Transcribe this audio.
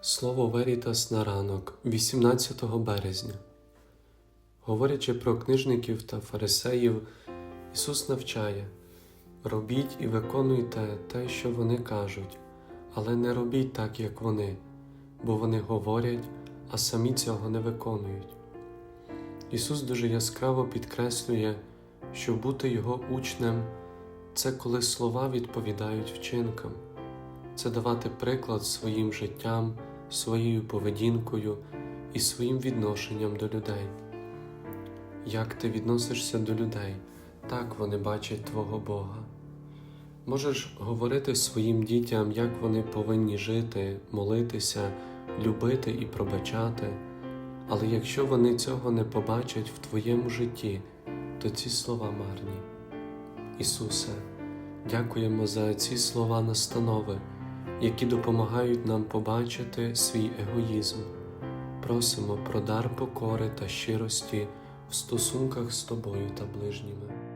Слово Верітас на ранок, 18 березня. Говорячи про книжників та фарисеїв, Ісус навчає робіть і виконуйте те, що вони кажуть, але не робіть так, як вони, бо вони говорять, а самі цього не виконують. Ісус дуже яскраво підкреслює, що бути Його учнем це коли слова відповідають вчинкам, це давати приклад своїм життям, своєю поведінкою і своїм відношенням до людей. Як ти відносишся до людей, так вони бачать Твого Бога. Можеш говорити своїм дітям, як вони повинні жити, молитися, любити і пробачати, але якщо вони цього не побачать в твоєму житті, то ці слова марні. Ісусе, дякуємо за ці слова настанови, які допомагають нам побачити свій егоїзм. Просимо про дар покори та щирості в стосунках з тобою та ближніми.